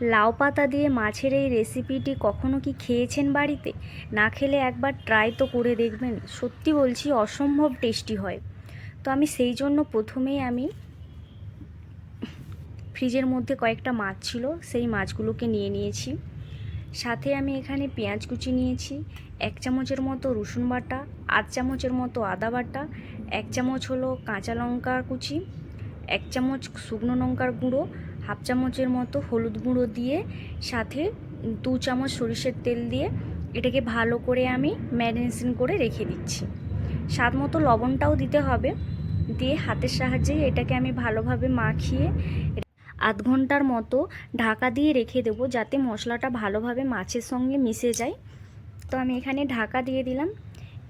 লাউ পাতা দিয়ে মাছের এই রেসিপিটি কখনো কি খেয়েছেন বাড়িতে? না খেলে একবার ট্রাই তো করে দেখবেন। সত্যি বলছি, অসম্ভব টেস্টি হয়। তো আমি সেই জন্য প্রথমেই আমি ফ্রিজের মধ্যে কয়েকটা মাছ ছিল, সেই মাছগুলোকে নিয়ে নিয়েছি। সাথে আমি এখানে পেঁয়াজ কুচি নিয়েছি, এক চামচের মতো রসুন বাটা, আধ চামচের মতো আদা বাটা, এক চামচ হলো কাঁচা লঙ্কার কুচি, এক চামচ শুকনো লঙ্কার গুঁড়ো হাফ চামচের মতো হলুদ গুঁড়ো দিয়ে, সাথে দু চামচ সরিষের তেল দিয়ে এটাকে ভালো করে আমি ম্যারিনেশন করে রেখে দিচ্ছি। স্বাদ মতো লবণটাও দিতে হবে। দিয়ে হাতের সাহায্যে এটাকে আমি ভালোভাবে মাখিয়ে আধ ঘণ্টার মতো ঢাকা দিয়ে রেখে দেবো যাতে মশলাটা ভালোভাবে মাছের সঙ্গে মিশে যায়। তো আমি এখানে ঢাকা দিয়ে দিলাম।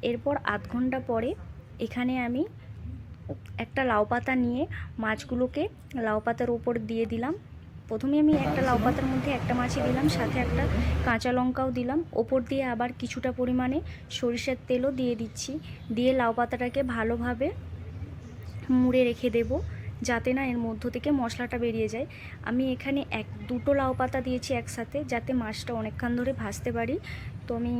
এরপর আধ ঘণ্টা পরে এখানে আমি একটা লাউ পাতা নিয়ে মাছগুলোকে লাউ পাতার উপর দিয়ে দিলাম। প্রথমে আমি একটা লাউ পাতার মধ্যে একটা মাছই দিলাম, সাথে একটা কাঁচা লঙ্কাও দিলাম। ওপর দিয়ে আবার কিছুটা পরিমাণে সরিষার তেলও দিয়ে দিচ্ছি। দিয়ে লাউ পাতাটাকে ভালোভাবে মুড়ে রেখে দেব, যাতে না এর মধ্য থেকে মশলাটা বেরিয়ে যায়। আমি এখানে এক, দুটো লাউ পাতা দিয়েছি একসাথে, যাতে মাছটা অনেকক্ষণ ধরে ভাজতে পারি। তো আমি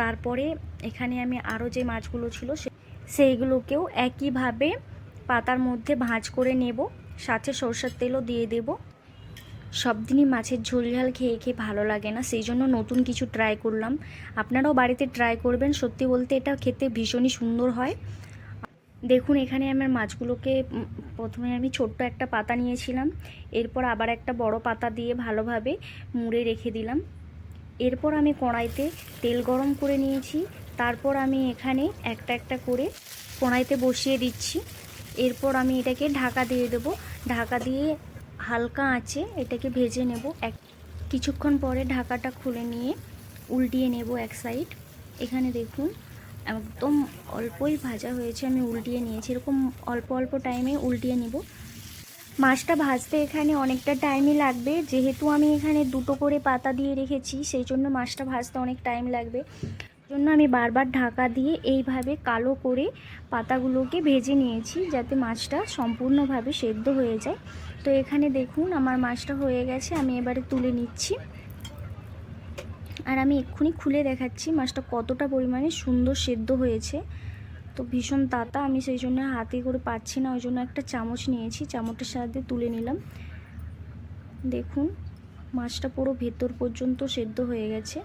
তারপরে এখানে আমি আরও যে মাছগুলো ছিল সে সেইগুলোকেও একইভাবে পাতার মধ্যে ভাঁজ করে নেব। সাথে সরষের তেলও দিয়ে দেব। সব দিনই মাছের ঝোল ঝাল খেয়ে খেয়ে ভালো লাগে না, সেই জন্য নতুন কিছু ট্রাই করলাম। আপনারাও বাড়িতে ট্রাই করবেন, সত্যি বলতে এটা খেতে ভীষণই সুন্দর হয়। দেখুন, এখানে আমার মাছগুলোকে প্রথমে আমি ছোট্ট একটা পাতা নিয়েছিলাম, এরপর আবার একটা বড় পাতা দিয়ে ভালোভাবে মুড়ে রেখে দিলাম। এরপর আমি কড়াইতে তেল গরম করে নিয়েছি তারপর আমি এখানে একটা একটা করে কড়াইতে বসিয়ে দিচ্ছি। এরপর আমি এটাকে ঢাকা দিয়ে দেবো। ঢাকা দিয়ে হালকা আঁচে এটাকে ভেজে নেব। এক কিছুক্ষণ পরে ঢাকাটা খুলে নিয়ে উল্টিয়ে নেব এক সাইড। এখানে দেখুন, একদম অল্পই ভাজা হয়েছে, আমি উল্টিয়ে নিয়েছি। এরকম অল্প অল্প টাইমে উল্টিয়ে নেব। মাছটা ভাজতে এখানে অনেকটা টাইমই লাগবে। যেহেতু আমি এখানে দুটো করে পাতা দিয়ে রেখেছি, সেই জন্য মাছটা ভাজতে অনেক টাইম লাগবে। জন্য আমি বারবার ঢাকা দিয়ে এইভাবে কালো করে পাতাগুলোকে ভেজে নিয়েছি যাতে মাছটা সম্পূর্ণভাবে সেদ্ধ হয়ে যায়। তো এখানে দেখুন আমার মাছটা হয়ে গেছে, আমি এবারে তুলে নিচ্ছি। আর আমি এক্ষুনি খুলে দেখাচ্ছি মাছটা কতটা পরিমাণে সুন্দর সেদ্ধ হয়েছে। তো ভীষণ তাতা, আমি সেই জন্য হাতে করে পাচ্ছি না, ওই জন্য একটা চামচ নিয়েছি, চামচের সাহায্যে তুলে নিলাম। দেখুন, মাছটা পুরো ভেতর পর্যন্ত সেদ্ধ হয়ে গেছে।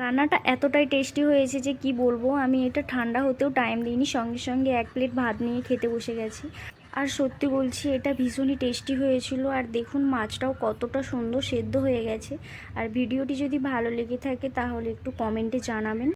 রান্নাটা এতটাই টেস্টি হয়েছে যে কি বলব, আমি এটা ঠান্ডা হতেও টাইম দিইনি, সঙ্গে সঙ্গে এক প্লেট ভাত নিয়ে খেতে বসে গেছি। আর সত্যি বলছি, এটা ভীষণই টেস্টি হয়েছিল, আর দেখুন মাছটাও কতটা সুন্দর সেদ্ধ হয়ে গেছে। আর ভিডিওটি যদি ভালো লেগে থাকে, তাহলে একটু কমেন্টে জানাবেন।